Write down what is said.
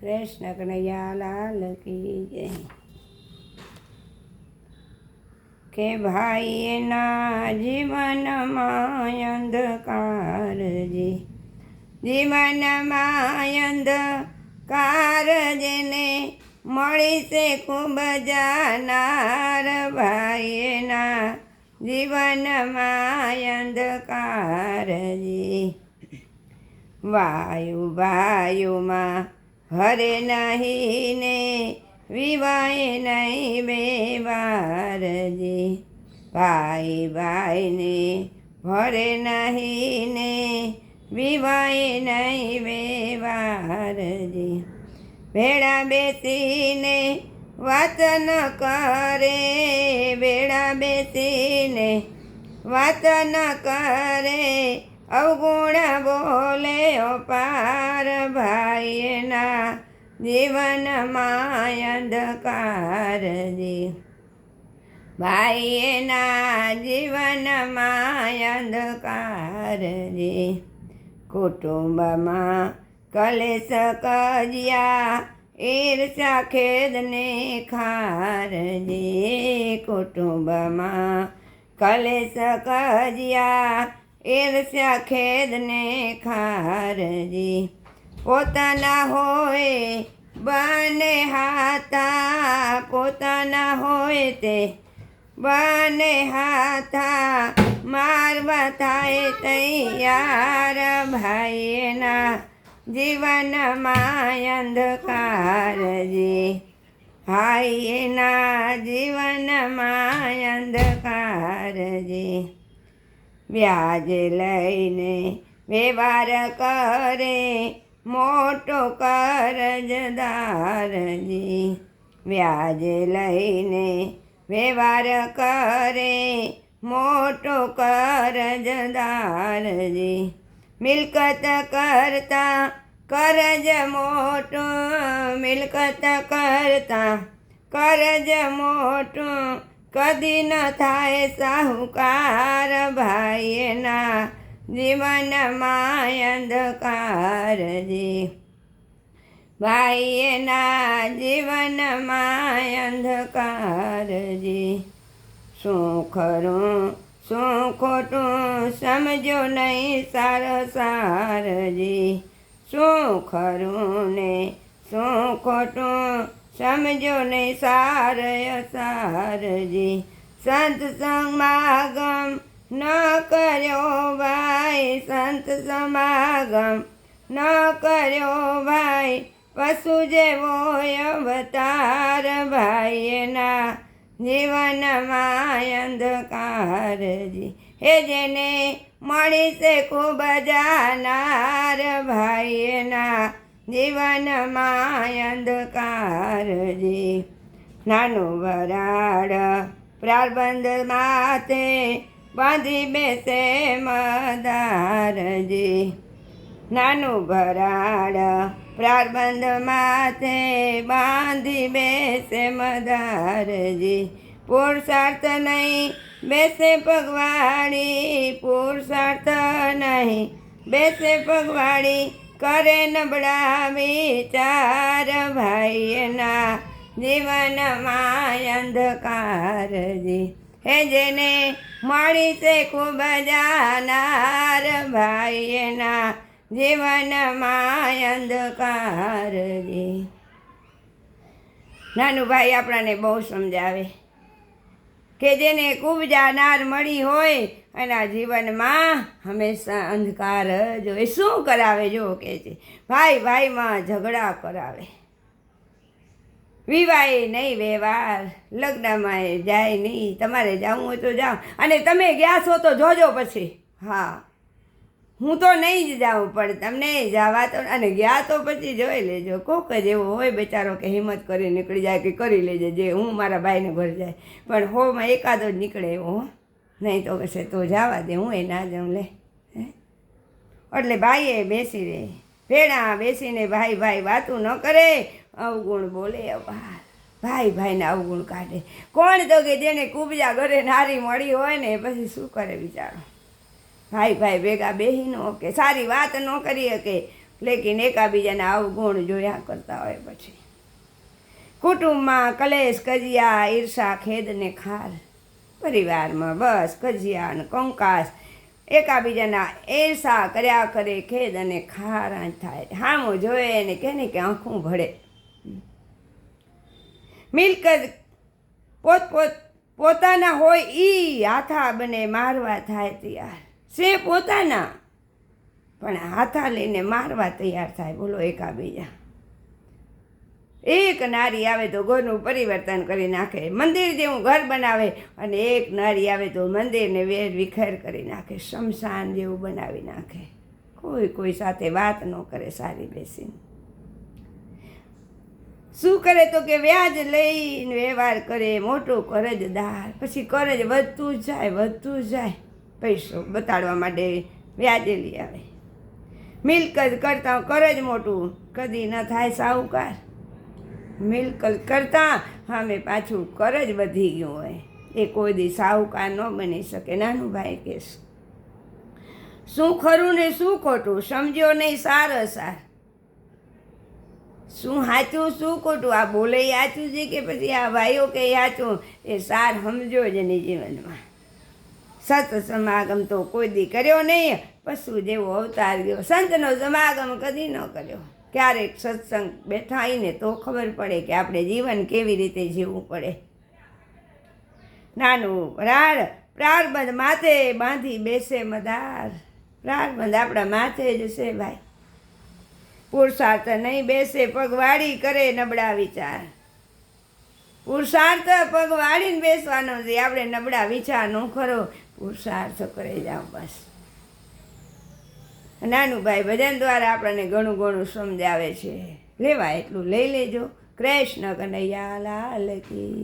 કૃષ્ણ કનૈયાલાલ કી જય. કે ભાઈ એના જીવનમાં અંધકાર જે, જીવનમાં અંધકાર જેને મળી છે ખૂબ જાનાર ભાઈ એના જીવનમાં અંધકાર જે. વાયુ, વાયુમાં હરે નહીં વિવાય નહીં બેવારજી ભાઈ ભાઈને ભરે નહીં ને વિવાય નહીં બેવારજી ભેળા બેસીને વાત ન કરે, ભેળા બેસીને વાત ન કરે અવગુણ બોલે, અપાર ભાઈના જીવનમાં અંધકાર જે ભાઈના જીવનમાં અંધકાર જે કુટુંબમાં કલેશ કજિયા ઈર્ષા ખેદને ખારજી. કુટુંબમાં કલેશ કજિયા ઈર્ષ્યા ખેદને ખારજી. પોતાના હોય બને હાથા, પોતાના હોય તે બને હાથા. મારવા થાય તૈયાર ભાઈના જીવનમાં અંધકારજી. ભાઈના જીવનમાં અંધકારજી. વ્યાજ લઈને વ્યવહાર કરે, મોટો કરજદારજી. વ્યાજ લઈને વ્યવહાર કરે, મોટો કરજદારજી. મિલકત કરતા કરજ મોટો, મિલકત કરતા કરજ મોટું કદી ન થાય સાહુકાર ભાઈના જીવનમાં અંધકારજી ભાઈના જીવનમાં અંધકારજી શું ખરું, શું ખોટું સમજો નહીં સારો સારજી શું ખરું ને શું ખોટું સમજો નહીં સાર સારજી સંત સમાગમ ન કર્યો ભાઈ, સંત સમાગમ ન કર્યો ભાઈ. પશુ જેવો અવતાર ભાઈના જીવનમાં અંધકારજી. હે જેને મળી છે ખૂબ જાનાર ભાઈના જીવનમાં અંધકારજી નાનું વરાળ પ્રારબંધ માથે બાંધી બેસે મદારજી નાનું ભરાળ પ્રારબંધ માથે બાંધી બેસે મદારજી પુરુષાર્થ નહીં બેસે પગવાડી પુરુષાર્થ નહીં બેસે પગવાળી કરે નબળા વિચાર ભાઈના જીવનમાં અંધકારજી હે જેને મળી છે ખૂબ જાનાર ભાઈના જીવનમાં અંધકારજી નાનું ભાઈ આપણાને બહુ સમજાવે. કે જેને ખૂબ જાનાર મળી હોય, એના જીવનમાં હંમેશા અંધકાર જ હોય શું કરાવે જો કે છે? ભાઈ ભાઈમાં ઝઘડા કરાવે. વિવાહે નહીં વ્યવહાર, લગ્નમાં જાય નહીં. તમારે જવું હોય તો જાઓ. અને તમે ગયા છો તો જોજો પછી. હા. હું તો નહીં જ જાઉં, પણ તમને જવા તો અને ગયા તો પછી જોઈ લેજો. કોક જ એવો હોય બિચારો કે હિંમત કરી નીકળી જાય કે કરી લેજે, જે હું મારા ભાઈને ભર જાય. પણ હોમાં એકાદો જ નીકળે એવો નહીં તો કશે તો જવા દે, હું એ ના જાઉં, લે. એટલે ભાઈએ બેસી રહે ભેણા બેસીને ભાઈ ભાઈ વાતું ન કરે, અવગુણ બોલે અવાર ભાઈ ભાઈને અવગુણ કાઢે. કોણ તો કે જેને કુબજા ઘરે નારી મળી હોય ને પછી શું કરે બિચારો? ભાઈ ભાઈ ભેગા બેહી ન કે, સારી વાત ન કરી શકે, લેકિન એકાબીજાના અવગુણ જોયા કરતા હોય પછી. કુટુંબમાં કલેશ, કજિયા, ઈર્ષા, ખેદ ને ખાર. પરિવારમાં બસ, કજિયા અને કંકાસ. એકાબીજાના એરસા કર્યા કરે, ખેદ અને ખાર થાય. હામો જોયે ને કે ને કે આંખું ભળે. મિલકત પોત પોત પોતાના હોય ઈ હાથા બને, મારવા થાય તૈયાર. સે પોતાના. પણ હાથા લઈને મારવા તૈયાર થાય, બોલો એકાબીજા. એક નારી આવે તો ઘરનું પરિવર્તન કરી નાખે. મંદિર જેવું ઘર બનાવે અને એક નારી આવે તો મંદિરને વેર વિખેર કરી નાખે, શમશાન જેવું બનાવી નાખે. કોઈ કોઈ સાથે વાત ન કરે સારી બેસીને. શું કરે તો કે વ્યાજ લઈને વ્યવહાર કરે, મોટો કરજદાર. પછી કરજ વધતું જાય વધતું જાય. પૈસો બતાડવા માટે વ્યાજે લઈ આવે. મિલકત કરતાં કરજ મોટું, કદી ન થાય સાહુકાર. મિલકત કરતાં સામે પાછું કરજ વધી ગયું હોય. એ કોઈ દી સાહુકાર ન બની શકે, નાનું ભાઈ કહેશ. શું ખરું ને શું ખોટું, સમજ્યો નહીં સાર સાર શું સાચું શું ખોટું, આ બોલે સાચું છે કે પછી આ ભાઈઓ કે સાચું એ સાર સમજો જ એની જીવનમાં. સત સમાગમ તો કોઈ દી કર્યો નહીં. પશુ જેવો અવતાર ગયો. સંતનો સમાગમ કદી ન કર્યો. ક્યારેક સત્સંગ બેઠા આવીને તો ખબર પડે કે આપણે જીવન કેવી રીતે જીવવું પડે. નાનું પ્રાર પ્રારબંધ માથે બાંધી બેસે મદાર. પ્રારબંધ આપણા માથે જ છે ભાઈ. પુરુષાર્થ નહીં બેસે, પગવાળી કરે નબળા વિચાર. પુરુષાર્થ પગ વાળીને બેસવાનો છે. આપણે નબળા વિચાર નો ખરો. પુરુષાર્થ કરે જાઉં બસ. નાનું ભાઈ ભજન દ્વારા આપણને ઘણું ઘણું સમજાવે છે. લેવા એટલું લઈ લેજો. કૃષ્ણ કનૈયા લાલ કી.